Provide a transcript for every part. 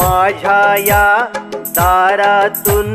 माझ्या या दारातून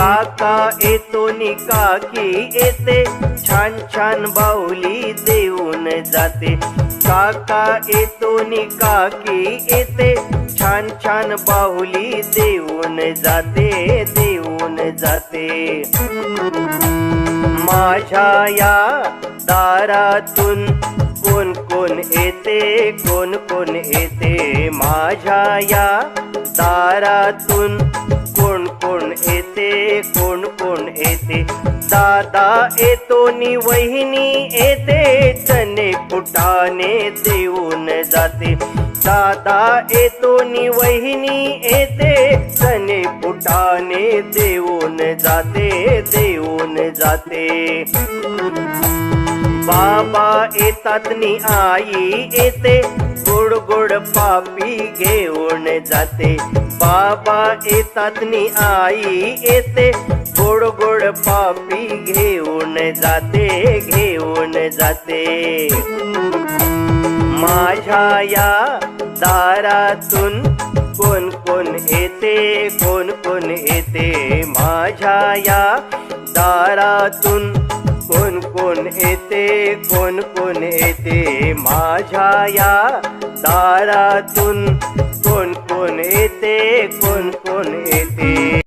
काका येतो नि काकी येते. छान छान बाहुली देऊन जाते. काका येतो नि काकी येते. छान छान बाहुली देऊन जाते देऊन जाते. माझ्या या दारातून कोण कोण येते कोण कोण येते? माझ्या या दारातून येतो वहिनी येते चणे फुटाने देऊन जाते. दादा येतो नि वहिनी येते चणे फुटाने देऊन जाते देऊन जाते. बाबा येतात नि आई येते. गोड गोड पापी घेऊन जाते. बाबा येतात नि आई येते. गोड गोड पापी घेऊन जाते घेऊन जाते. माझ्या या दारातून कोण कोण येते कोण कोण येते? माझ्या या दारातून कोण कोण येते कोण कोण येते? माझ्या या दारातून कोण कोण येते कोण कोण येते?